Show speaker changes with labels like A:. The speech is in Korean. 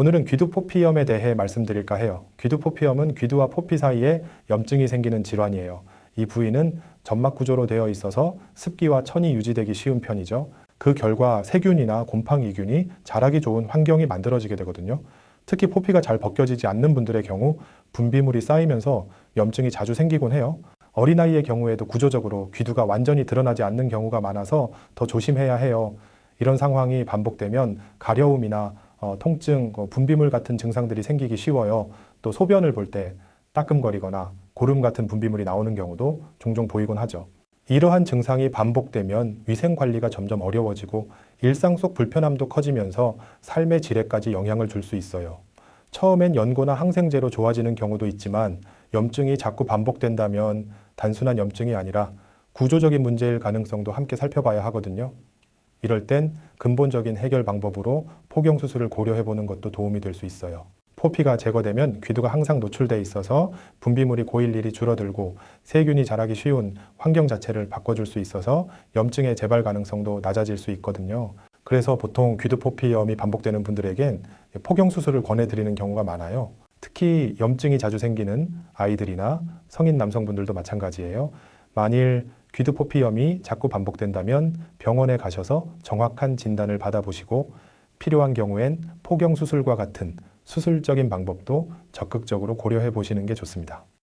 A: 오늘은 귀두포피염에 대해 말씀드릴까 해요. 귀두포피염은 귀두와 포피 사이에 염증이 생기는 질환이에요. 이 부위는 점막 구조로 되어 있어서 습기와 천이 유지되기 쉬운 편이죠. 그 결과 세균이나 곰팡이균이 자라기 좋은 환경이 만들어지게 되거든요. 특히 포피가 잘 벗겨지지 않는 분들의 경우 분비물이 쌓이면서 염증이 자주 생기곤 해요. 어린아이의 경우에도 구조적으로 귀두가 완전히 드러나지 않는 경우가 많아서 더 조심해야 해요. 이런 상황이 반복되면 가려움이나 어, 통증, 어, 분비물 같은 증상들이 생기기 쉬워요. 또 소변을 볼 때 따끔거리거나 고름 같은 분비물이 나오는 경우도 종종 보이곤 하죠. 이러한 증상이 반복되면 위생 관리가 점점 어려워지고 일상 속 불편함도 커지면서 삶의 질에까지 영향을 줄 수 있어요. 처음엔 연고나 항생제로 좋아지는 경우도 있지만 염증이 자꾸 반복된다면 단순한 염증이 아니라 구조적인 문제일 가능성도 함께 살펴봐야 하거든요. 이럴 땐 근본적인 해결 방법으로 포경 수술을 고려해 보는 것도 도움이 될 수 있어요. 포피가 제거되면 귀두가 항상 노출돼 있어서 분비물이 고일 일이 줄어들고 세균이 자라기 쉬운 환경 자체를 바꿔줄 수 있어서 염증의 재발 가능성도 낮아질 수 있거든요. 그래서 보통 귀두 포피염이 반복되는 분들에겐 포경 수술을 권해드리는 경우가 많아요. 특히 염증이 자주 생기는 아이들이나 성인 남성분들도 마찬가지예요. 만일 귀두 포피염이 자꾸 반복된다면 병원에 가셔서 정확한 진단을 받아보시고 필요한 경우엔 포경 수술과 같은 수술적인 방법도 적극적으로 고려해 보시는 게 좋습니다.